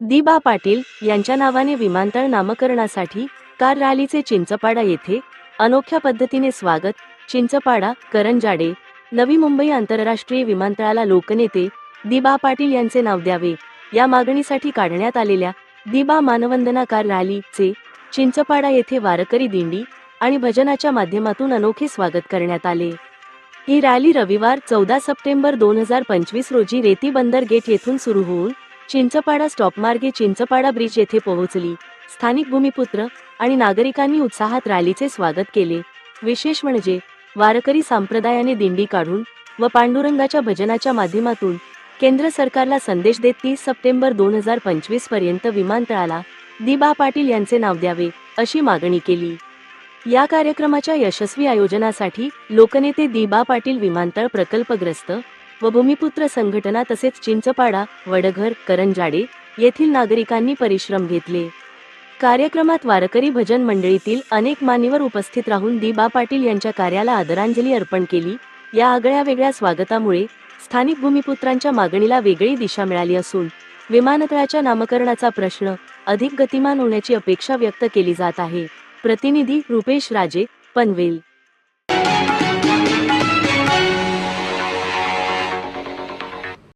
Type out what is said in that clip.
दिबा पाटील यांच्या नावाने विमानतळ नामकरणासाठी कार रॅलीचे चिंचपाडा येथे अनोख्या पद्धतीने स्वागत चिंचपाडा करंजाडे नवी मुंबई आंतरराष्ट्रीय विमानतळाला लोकनेते दिबा पाटील यांचे नाव द्यावे. या मागणीसाठी काढण्यात आलेल्या दिबा मानवंदना कार रॅलीचे चिंचपाडा येथे वारकरी दिंडी आणि भजनाच्या माध्यमातून अनोखे स्वागत करण्यात आले. ही रॅली रविवार चौदा सप्टेंबर दोन हजार पंचवीस रोजी रेती बंदर गेट येथून सुरू होऊन चिंचपाडा स्टॉपमार्गे चिंचपाडा ब्रिज येथे पोहोचली. स्थानिक भूमिपुत्र आणि नागरिकांनी उत्साहात रॅलीचे स्वागत केले. विशेष म्हणजे वारकरी संप्रदायाने दिंडी काढून व पांडुरंगाच्या भजनाच्या माध्यमातून केंद्र सरकारला संदेश देत तीस सप्टेंबर दोन हजार पंचवीसपर्यंत विमानतळाला दिबा पाटील यांचे नाव द्यावे अशी मागणी केली. या कार्यक्रमाच्या यशस्वी आयोजनासाठी लोकनेते दिबा पाटील विमानतळ प्रकल्पग्रस्त व भूमिपुत्र संघटना तसेच चिंचपाडा वडघर करंजाडे येथील नागरिकांनी परिश्रम घेतले. कार्यक्रमात वारकरी भजन मंडळीतील अनेक मान्यवर उपस्थित राहून दिबा पाटील यांच्या कार्याला आदरांजली अर्पण केली. या आगळ्या वेगळ्या स्वागतामुळे स्थानिक भूमिपुत्रांच्या मागणीला वेगळी दिशा मिळाली असून विमानतळाच्या नामकरणाचा प्रश्न अधिक गतिमान होण्याची अपेक्षा व्यक्त केली जात आहे. प्रतिनिधी रुपेश राजे पनवेल.